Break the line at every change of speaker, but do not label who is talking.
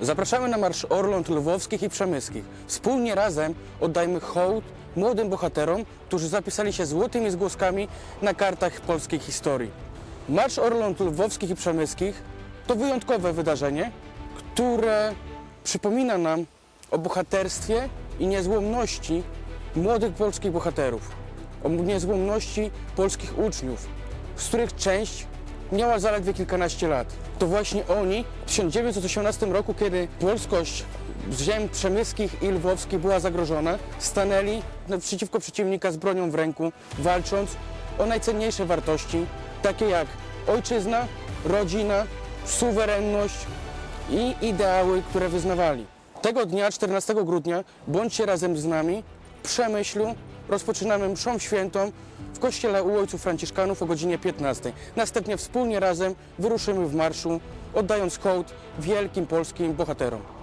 Zapraszamy na Marsz Orląt Lwowskich i Przemyskich. Wspólnie razem oddajmy hołd młodym bohaterom, którzy zapisali się złotymi zgłoskami na kartach polskiej historii. Marsz Orląt Lwowskich i Przemyskich to wyjątkowe wydarzenie, które przypomina nam o bohaterstwie i niezłomności młodych polskich bohaterów, o niezłomności polskich uczniów, z których część miała zaledwie kilkanaście lat. To właśnie oni w 1918 roku, kiedy polskość ziem przemyskich i lwowskich była zagrożona, stanęli przeciwko przeciwnika z bronią w ręku, walcząc o najcenniejsze wartości, takie jak ojczyzna, rodzina, suwerenność i ideały, które wyznawali. Tego dnia, 14 grudnia, bądźcie razem z nami w Przemyślu. Rozpoczynamy mszą świętą w kościele u ojców franciszkanów o godzinie 15. Następnie wspólnie razem wyruszymy w marszu, oddając hołd wielkim polskim bohaterom.